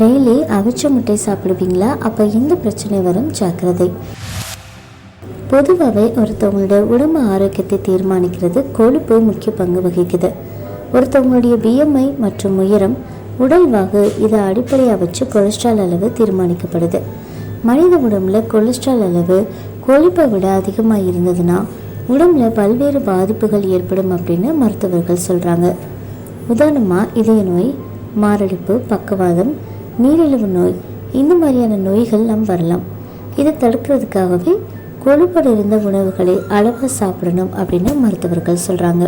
Daily அவிச்ச முட்டை சாப்பிடுவீங்களா? அப்போ இந்த பிரச்சனை வரும் ஜாக்கிரதை. பொதுவாகவே ஒருத்தவங்களோட உடம்பு ஆரோக்கியத்தை தீர்மானிக்கிறது கொழுப்பு முக்கிய பங்கு வகிக்குது. ஒருத்தவங்களுடைய பிஎம்ஐ மற்றும் உயரம் உடல்வாகு இதை அடிப்படையாக வச்சு கொலஸ்ட்ரால் அளவு தீர்மானிக்கப்படுது. மனித உடம்புல கொலஸ்ட்ரால் அளவு கொழுப்பை விட அதிகமாக இருந்ததுன்னா உடம்புல பல்வேறு பாதிப்புகள் ஏற்படும் அப்படின்னு மருத்துவர்கள் சொல்கிறாங்க உதாரணமாக இதய நோய் மாரடைப்பு பக்கவாதம் நீரிழிவு நோய் இந்த மாதிரியான நோய்கள் நம் வரலாம். இதை தடுக்கிறதுக்காகவே கொழுப்பட இருந்த உணவுகளை அளவாக சாப்பிடணும் அப்படின்னு மருத்துவர்கள் சொல்கிறாங்க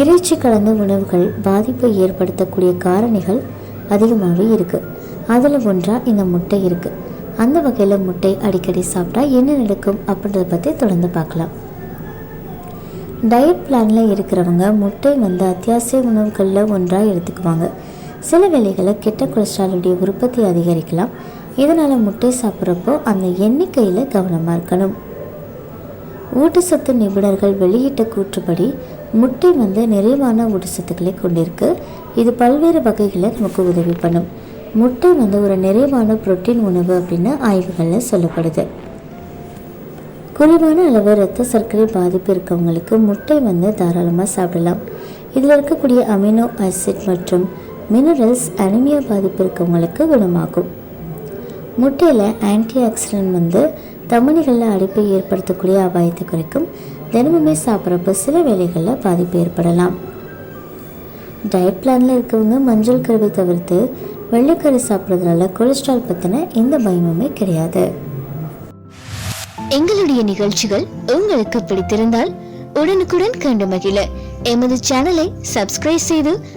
இறைச்சி கலந்த உணவுகள் பாதிப்பை ஏற்படுத்தக்கூடிய காரணிகள் அதிகமாகவே இருக்குது அதில் ஒன்றாக இந்த முட்டை இருக்குது அந்த வகையில் முட்டை அடிக்கடி சாப்பிட்டா என்ன நடக்கும் அப்படின்றத பற்றி தொடர்ந்து பார்க்கலாம். டயட் பிளானில் இருக்கிறவங்க முட்டை வந்து அத்தியாவசிய உணவுகளில் ஒன்றாக எடுத்துக்குவாங்க. சில வேளைகளில் கெட்ட கொலஸ்ட்ராலுடைய உற்பத்தி அதிகரிக்கலாம். இதனால் முட்டை சாப்பிட்றப்போ அந்த எண்ணிக்கையில் கவனமாக இருக்கணும். ஊட்டச்சத்து நிபுணர்கள் வெளியிட்ட கூற்றுப்படி முட்டை வந்து நிறைவான ஊட்டச்சத்துக்களை கொண்டிருக்கு. இது பல்வேறு வகைகளை நமக்கு உதவி பண்ணும். முட்டை வந்து ஒரு நிறைவான புரோட்டீன் உணவு அப்படின்னு ஆய்வுகளில் சொல்லப்படுது. குறைவான அளவு இரத்த சர்க்கரை பாதிப்பு இருக்கவங்களுக்கு முட்டை வந்து தாராளமாக சாப்பிடலாம். இதில் இருக்கக்கூடிய அமினோ ஆசிட் மற்றும் மினரல்ஸ் அனிமியா பாதிப்பு இருக்கவங்களுக்கு குணமாகும். முட்டையில் ஆன்டி ஆக்சிடென்ட் வந்து தமனிகளில் அடைப்பை ஏற்படுத்தக்கூடிய அபாயத்தை குறைக்கும். தினமுமே சாப்பிட்றப்ப சில வேலைகளில் பாதிப்பு ஏற்படலாம். டயட் பிளானில் இருக்கவங்க மஞ்சள் கருவை தவிர்த்து வெள்ளைக்கறி சாப்பிட்றதுனால கொலஸ்ட்ரால் பற்றின எந்த பயமுமே கிடையாது. எங்களுடைய நிகழ்ச்சிகள் உங்களுக்கு பிடித்திருந்தால் உடனுக்குடன் கண்டு மகிழ. எமது சேனலை சப்ஸ்கிரைப் செய்து